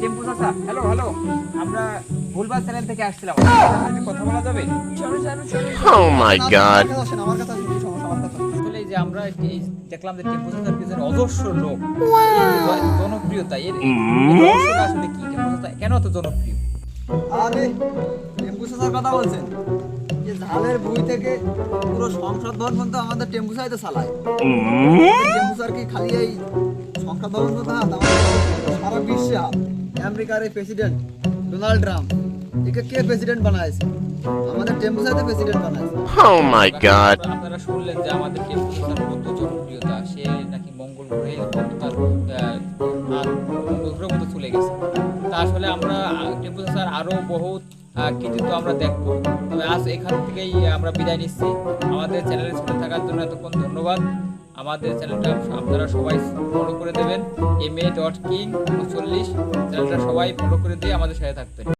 টেম্পু চাচা hello hello আমরা ভুলবাস channel থেকে আসছিলাম। কথা বলা যাবে? Oh. আসলে যে আমরা এই দেখলাম যে টেম্পু চাচার পিছনে অজস্র লোক। জনপ্রিয়তা এর আসলে কি টেম্পু চাচা? কেন এত জনপ্রিয়? আরে টেম্পু চাষার কথা বলছেন? যে ঝালের বই থেকে পুরো সংসদ ভবন পর্যন্ত আমাদের টেম্পু চাইতে চালায়। টেম্পু স্যার কি খালি এই সংসদ ভবন পর্যন্ত হাত সারা বিশ্বে হাত আমেরিকার এই প্রেসিডেন্ট ডোনাল্ড ট্রাম্প। একে কে প্রেসিডেন্ট বানাইছে? আমাদের টেম্পু চাইতে প্রেসিডেন্ট বানাইছে। Oh my god. আপনারা শুনলেন যে আমাদের টেম্পু চাচার কত জনপ্রিয়তা সে নাকি মঙ্গল গ্রহে তার আর মঙ্গল গ্রহের মতো চলে গেছে। তা আসলে আমরা টেম্পু চাচার আরও বহুত কৃতিত্ব আমরা দেখব। তবে আজ এখান থেকেই আমরা বিদায় নিচ্ছি। আমাদের চ্যানেলের সাথে থাকার জন্য এতক্ষণ ধন্যবাদ। আমাদের চ্যানেলটা আপনারা সবাই ফলো করে দেবেন। এম এ ডট কিং উনচল্লিশ। চ্যানেলটা সবাই ফলো করে দিয়ে আমাদের সাথে থাকবেন।